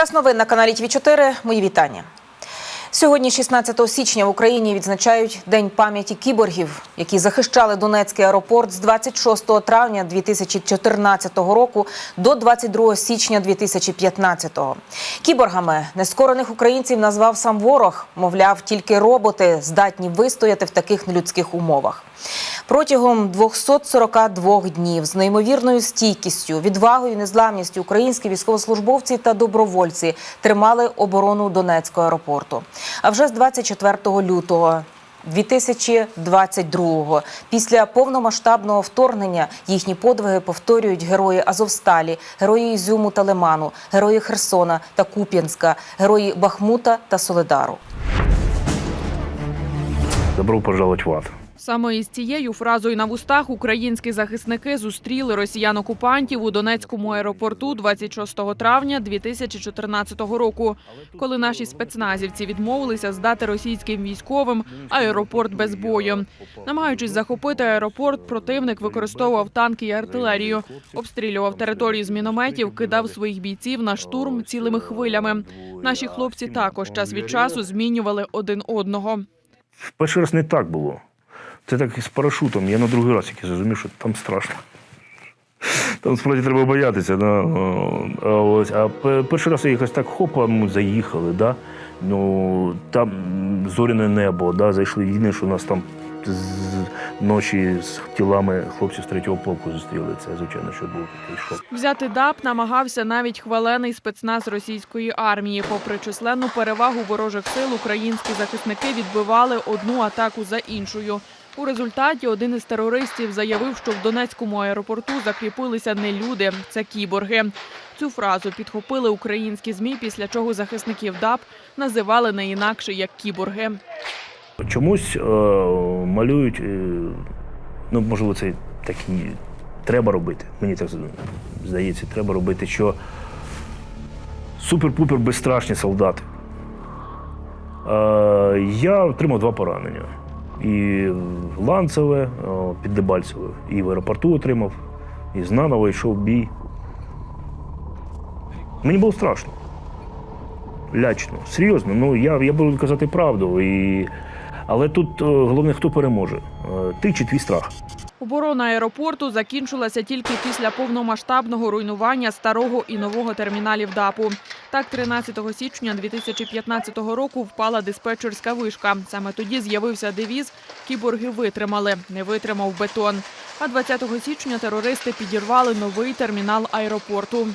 Час новин на каналі ТВ 4 Мої вітання. Сьогодні, 16 січня, в Україні відзначають День пам'яті кіборгів, які захищали Донецький аеропорт з 26 травня 2014 року до 22 січня 2015. Кіборгами нескорених українців назвав сам ворог. Мовляв, тільки роботи здатні вистояти в таких нелюдських умовах. Протягом 242 днів з неймовірною стійкістю, відвагою незламністю українські військовослужбовці та добровольці тримали оборону Донецького аеропорту. А вже з 24 лютого 2022-го, після повномасштабного вторгнення, їхні подвиги повторюють герої Азовсталі, герої Ізюму та Лиману, герої Херсона та Куп'янська, герої Бахмута та Соледару. Добро пожаловать в ад. Саме із цією фразою на вустах українські захисники зустріли росіян-окупантів у Донецькому аеропорту 26 травня 2014 року, коли наші спецназівці відмовилися здати російським військовим аеропорт без бою. Намагаючись захопити аеропорт, противник використовував танки і артилерію, обстрілював територію з мінометів, кидав своїх бійців на штурм цілими хвилями. Наші хлопці також час від часу змінювали один одного. Перший раз не так було. Це так з парашутом. Я на другий раз який зрозумів, що там страшно. Там справді треба боятися. Да? А, ось, а перший раз я якось так хопа, ми заїхали. Да? Ну, там зоряне небо, да? зайшли. Єдине, що нас там з ночі з тілами хлопців з третього полку зустріли. Це, звичайно, що був такий шок. Взяти ДАП намагався навіть хвалений спецназ російської армії. Попри численну перевагу ворожих сил, українські захисники відбивали одну атаку за іншою. У результаті один із терористів заявив, що в Донецькому аеропорту закріпилися не люди, це кіборги. Цю фразу підхопили українські змі, після чого захисників ДАП називали не інакше як кіборги. Чомусь е, малюють, е, ну, можливо, це так і треба робити. Мені так здається, треба робити, що супер-пупер безстрашні солдати. Е, я отримав два поранення. І Ланцеве, під Дебальцевою. і в аеропорту отримав, і з Наново йшов бій. Мені було страшно. Лячно, серйозно. Ну, я, я буду казати правду. І... Але тут е, головне, хто переможе. Е, Ти чи твій страх. Оборона аеропорту закінчилася тільки після повномасштабного руйнування старого і нового терміналів ДАПу. Так, 13 січня 2015 року впала диспетчерська вишка. Саме тоді з'явився девіз «Кіборги витримали, не витримав бетон». А 20 січня терористи підірвали новий термінал аеропорту.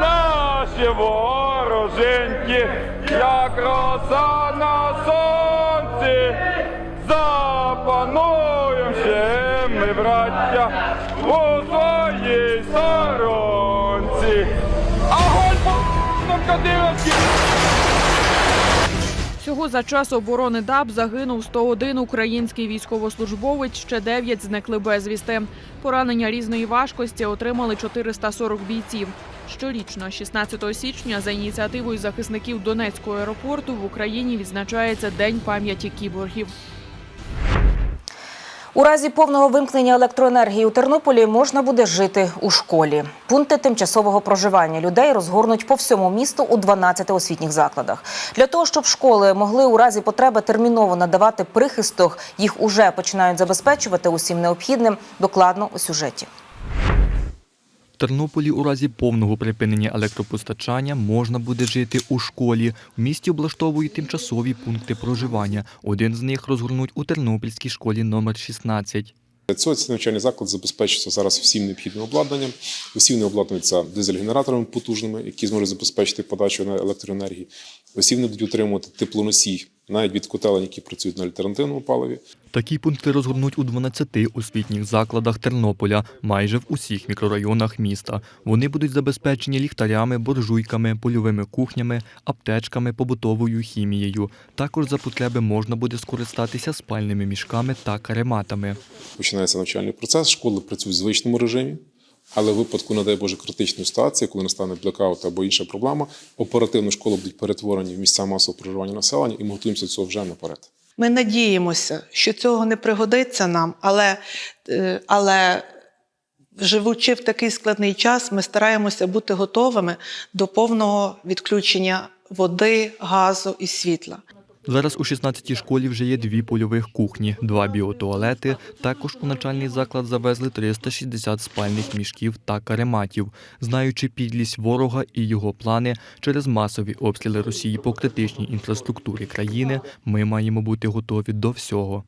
Наші вороженьки, як роса на сонці. Запануєм ще ми, браття, у своїй сторонці. Огонь по нам! Всього за час оборони ДАБ загинув 101 український військовослужбовець, ще 9 зникли безвісти. Поранення різної важкості отримали 440 бійців. Щорічно, 16 січня, за ініціативою захисників Донецького аеропорту в Україні відзначається День пам'яті кіборгів. У разі повного вимкнення електроенергії у Тернополі можна буде жити у школі. Пункти тимчасового проживання людей розгорнуть по всьому місту у 12 освітніх закладах. Для того, щоб школи могли у разі потреби терміново надавати прихисток, їх уже починають забезпечувати усім необхідним. Докладно у сюжеті. Тернополі у разі повного припинення електропостачання можна буде жити у школі. В місті облаштовують тимчасові пункти проживання. Один з них розгорнуть у Тернопільській школі номер 16. Цього цей навчальний заклад забезпечується зараз всім необхідним обладнанням. Усі вони обладнуються дизель-генераторами потужними, які зможуть забезпечити подачу на електроенергії. Усі вони будуть утримувати теплоносій навіть від котелень, які працюють на альтернативному паливі. Такі пункти розгорнуть у 12 освітніх закладах Тернополя, майже в усіх мікрорайонах міста. Вони будуть забезпечені ліхтарями, буржуйками, польовими кухнями, аптечками, побутовою хімією. Також за потреби можна буде скористатися спальними мішками та карематами. Починається навчальний процес, школи працюють в звичному режимі. Але в випадку, не дай Боже, критичної ситуації, коли настане блекаут або інша проблема, оперативно школи будуть перетворені в місця масового проживання населення, і ми готуємося до цього вже наперед. Ми надіємося, що цього не пригодиться нам, але, е, але Живучи в такий складний час, ми стараємося бути готовими до повного відключення води, газу і світла. Зараз у 16-й школі вже є дві польових кухні, два біотуалети. Також у начальний заклад завезли 360 спальних мішків та карематів. Знаючи підлість ворога і його плани через масові обстріли Росії по критичній інфраструктурі країни, ми маємо бути готові до всього.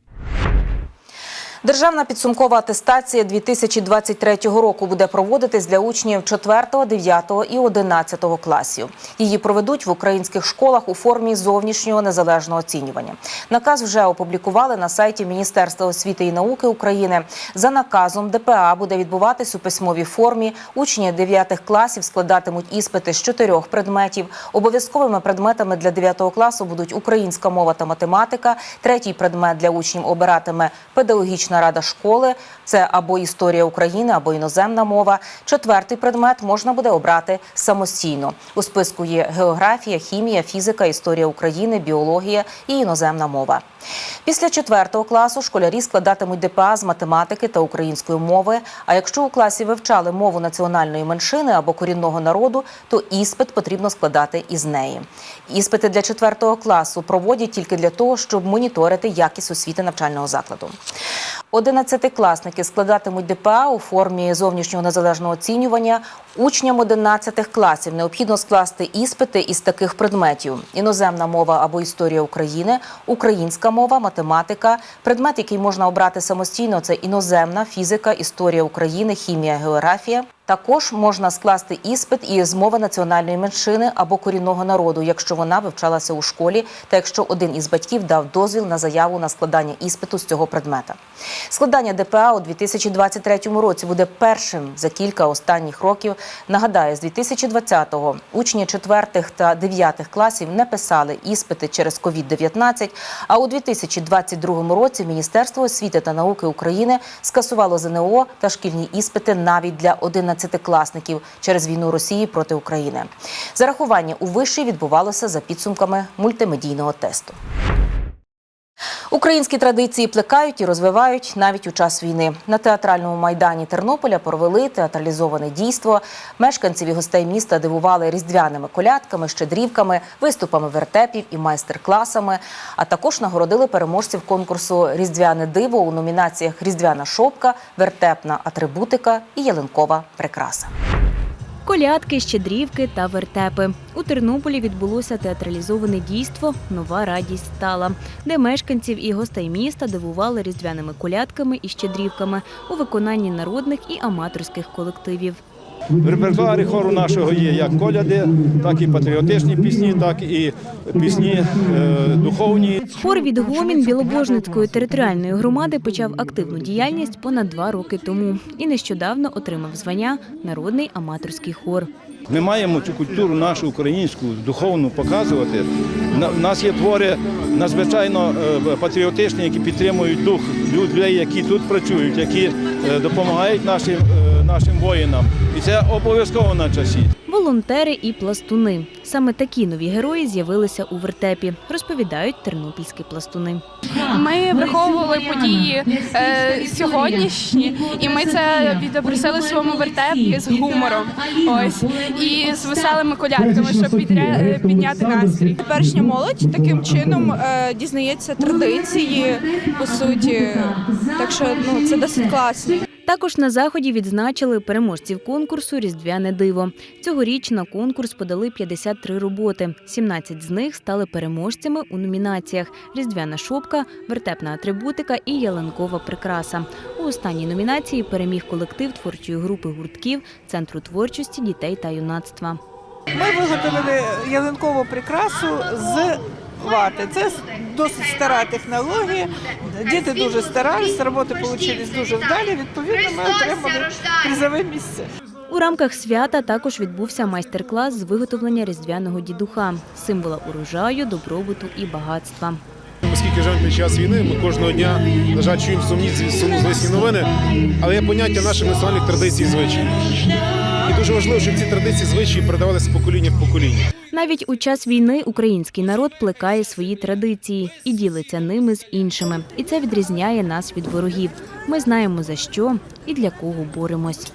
Державна підсумкова атестація 2023 року буде проводитись для учнів 4, 9 і 11 класів. Її проведуть в українських школах у формі зовнішнього незалежного оцінювання. Наказ вже опублікували на сайті Міністерства освіти і науки України. За наказом ДПА буде відбуватись у письмовій формі. Учні 9 класів складатимуть іспити з чотирьох предметів. Обов'язковими предметами для 9 класу будуть українська мова та математика. Третій предмет для учнів обиратиме педагогічна рада школи. Це або історія України, або іноземна мова. Четвертий предмет можна буде обрати самостійно. У списку є географія, хімія, фізика, історія України, біологія і іноземна мова. Після четвертого класу школярі складатимуть ДПА з математики та української мови. А якщо у класі вивчали мову національної меншини або корінного народу, то іспит потрібно складати із неї. Іспити для четвертого класу проводять тільки для того, щоб моніторити якість освіти навчального закладу. Одинадцятикласники складатимуть ДПА у формі зовнішнього незалежного оцінювання. Учням 11 класів необхідно скласти іспити із таких предметів: іноземна мова або історія України, українська мова, математика. Предмет, який можна обрати самостійно, це іноземна фізика, історія України, хімія, географія. Також можна скласти іспит із мови національної меншини або корінного народу, якщо вона вивчалася у школі, та якщо один із батьків дав дозвіл на заяву на складання іспиту з цього предмета. Складання ДПА у 2023 році буде першим за кілька останніх років. Нагадаю, з 2020-го учні 4 та 9 класів не писали іспити через COVID-19, а у 2022 році Міністерство освіти та науки України скасувало ЗНО та шкільні іспити навіть для 11-класників через війну Росії проти України. Зарахування у виші відбувалося за підсумками мультимедійного тесту. Українські традиції плекають і розвивають навіть у час війни. На театральному майдані Тернополя провели театралізоване дійство. Мешканців і гостей міста дивували різдвяними колядками, щедрівками, виступами вертепів і майстер-класами. А також нагородили переможців конкурсу Різдвяне диво у номінаціях Різдвяна шопка, вертепна атрибутика і ялинкова прикраса. Колядки, щедрівки та вертепи. У Тернополі відбулося театралізоване дійство Нова радість стала, де мешканців і гостей міста дивували різдвяними колядками і щедрівками у виконанні народних і аматорських колективів. В репертуарі хору нашого є як коляди, так і патріотичні пісні, так і пісні е, духовні. Хор від гомін Білобожницької територіальної громади почав активну діяльність понад два роки тому і нещодавно отримав звання Народний аматорський хор. Ми маємо цю культуру нашу українську духовну показувати. В нас є твори надзвичайно е, патріотичні, які підтримують дух людей, які тут працюють, які е, допомагають нашим, е, нашим воїнам. І це обов'язково на часі. Волонтери і пластуни. Саме такі нові герої з'явилися у вертепі, розповідають тернопільські пластуни. Ми враховували події е, сьогоднішні, і ми це відобразили в своєму вертепі з гумором. Ось і з веселими колядками, щоб підря- е, підняти настрій. Теперішня молодь таким чином е, дізнається традиції по суті. Так що ну це досить класно. Також на заході відзначили переможців конкурсу Різдвяне диво. Цьогоріч на конкурс подали 53 роботи. 17 з них стали переможцями у номінаціях: Різдвяна шопка, вертепна атрибутика і ялинкова прикраса. У останній номінації переміг колектив творчої групи гуртків Центру творчості дітей та юнацтва. Ми виготовили ялинкову прикрасу з вати. Це досить стара технологія. Діти дуже старались, роботи вийшли дуже вдалі. Відповідно, ми отримали призове місце. У рамках свята також відбувся майстер-клас з виготовлення різдвяного дідуха, символа урожаю, добробуту і багатства. Оскільки живемо під час війни, ми кожного дня, на жаль, чуємо сумні сумнозвісні новини, але є поняття наших національних традицій і звичаїв. І дуже важливо, щоб ці традиції звичаї передавалися з покоління в покоління. Навіть у час війни український народ плекає свої традиції і ділиться ними з іншими. І це відрізняє нас від ворогів. Ми знаємо за що і для кого боремось.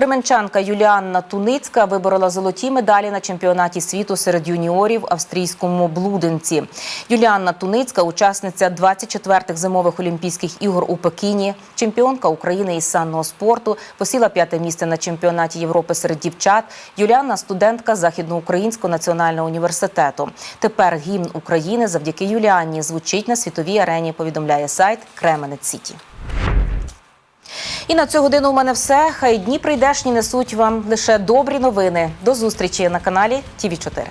Кременчанка Юліанна Туницька виборола золоті медалі на чемпіонаті світу серед юніорів в австрійському Блуденці. Юліанна Туницька, учасниця 24-х зимових олімпійських ігор у Пекіні, чемпіонка України із санного спорту, посіла п'яте місце на чемпіонаті Європи серед дівчат. Юліанна студентка Західноукраїнського національного університету. Тепер гімн України завдяки Юліанні звучить на світовій арені. Повідомляє сайт Кременець Сіті. І на цю годину у мене все. Хай дні прийдешні несуть вам лише добрі новини. До зустрічі на каналі ТІВІ 4